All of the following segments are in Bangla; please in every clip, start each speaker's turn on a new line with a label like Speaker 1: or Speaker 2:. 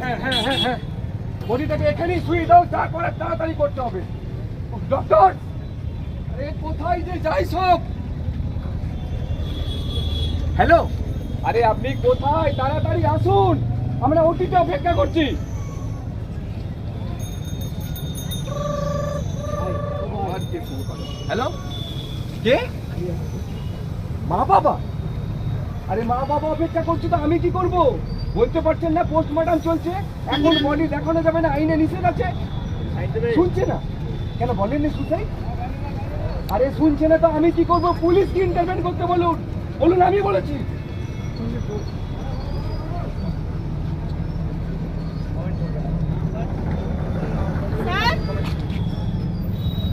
Speaker 1: হ্যাঁ হ্যাঁ হ্যাঁ হ্যাঁ। বডিটাকে এখানেই শুয়ে দাও যা করার তাড়াতাড়ি করতে হবে। ডক্টর আরে কোথায় যে যাই সব? হ্যালো আরে আপনি কোথায়? তাড়াতাড়ি আসুন। আমরা ওটিতে অপেক্ষা করছি। হ্যালো কে? মা বাবা। আরে মা বাবা অপেক্ষা করছে তো আমি কি করব? বলতে পারছেন না পোস্টমর্টম চলছে। এখন বডি দেখানো যাবে না আইনে নিষেধ আছে। শুনছে না? কেন বলেননি সুসাই আরে শুনছে না তো আমি কি করব? পুলিশ কি ইন্টারভেন করতে বলুন? বলুন আমি বলেছি।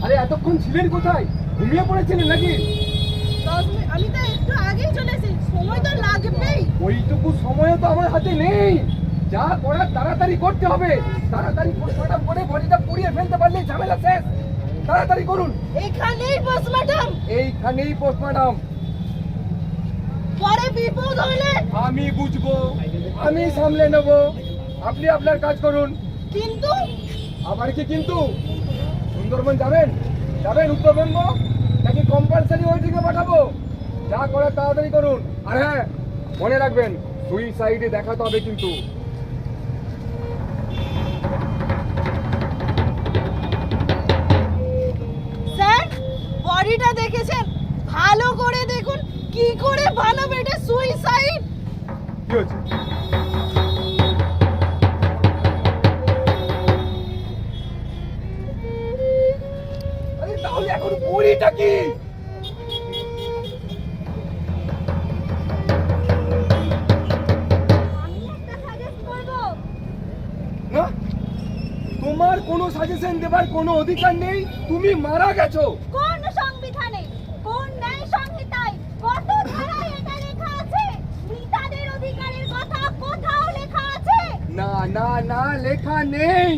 Speaker 1: আরে এতক্ষণ ছিলেন কোথায়? ঘুমিয়ে পড়েছিলেন নাকি? ওইটুকু সময়ও তো আমার হাতে নেই। যা করার তাড়াতাড়ি করতে হবে। তাড়াতাড়ি পোস্টমর্টম করে বডিটা পুড়িয়ে ফেলতে পারলে ঝামেলা শেষ। তাড়াতাড়ি করুন।
Speaker 2: এখানেই পোস্টমর্টম
Speaker 1: এইখানেই পোস্টমর্টম
Speaker 2: পরে বিপদ হলে
Speaker 1: আমি বুঝব। আমি সামলে নেব। আপনি আপনার কাজ করুন।
Speaker 2: কিন্তু?
Speaker 1: আবার কি কিন্তু? সুন্দরবন যাবেন? যাবেন উত্তরবঙ্গ? নাকি কম্পালসারি ওই দিকে পাঠাবো? যা করার তাড়াতাড়ি করুন। আর হ্যাঁ মনে রাখবেন দুই সাইডে দেখাতে হবে কিন্তু।
Speaker 2: স্যার বডিটা দেখেছেন? ভালো করে দেখুন কি করে বানাবে এটা সুইসাইড
Speaker 1: কি হচ্ছে আরে তাহলে এখন কি? না? তোমার কোনো সাজেশন দেবার কোনো অধিকার নেই? তুমি মারা গেছো।
Speaker 2: কোন সংবিধানে? কোন ন্যায় সংহিতায়? কত ধারায় এটা লেখা আছে? মৃতাদের অধিকারের কথা কোথাও লেখা আছে?
Speaker 1: না না না লেখা নেই।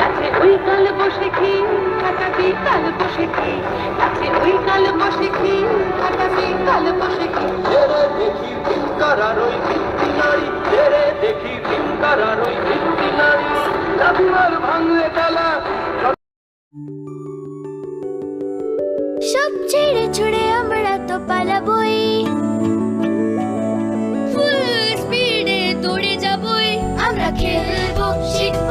Speaker 3: কাছে ওই কাল বসে কি কাটাবি কাল বসে কি? কাছে ওই কাল বসে কি কাটাবি কাল বসে
Speaker 4: দেখি ভিঙ্কারার ওই ভিত্তি নারী দেখি ওই ভাঙলে তালা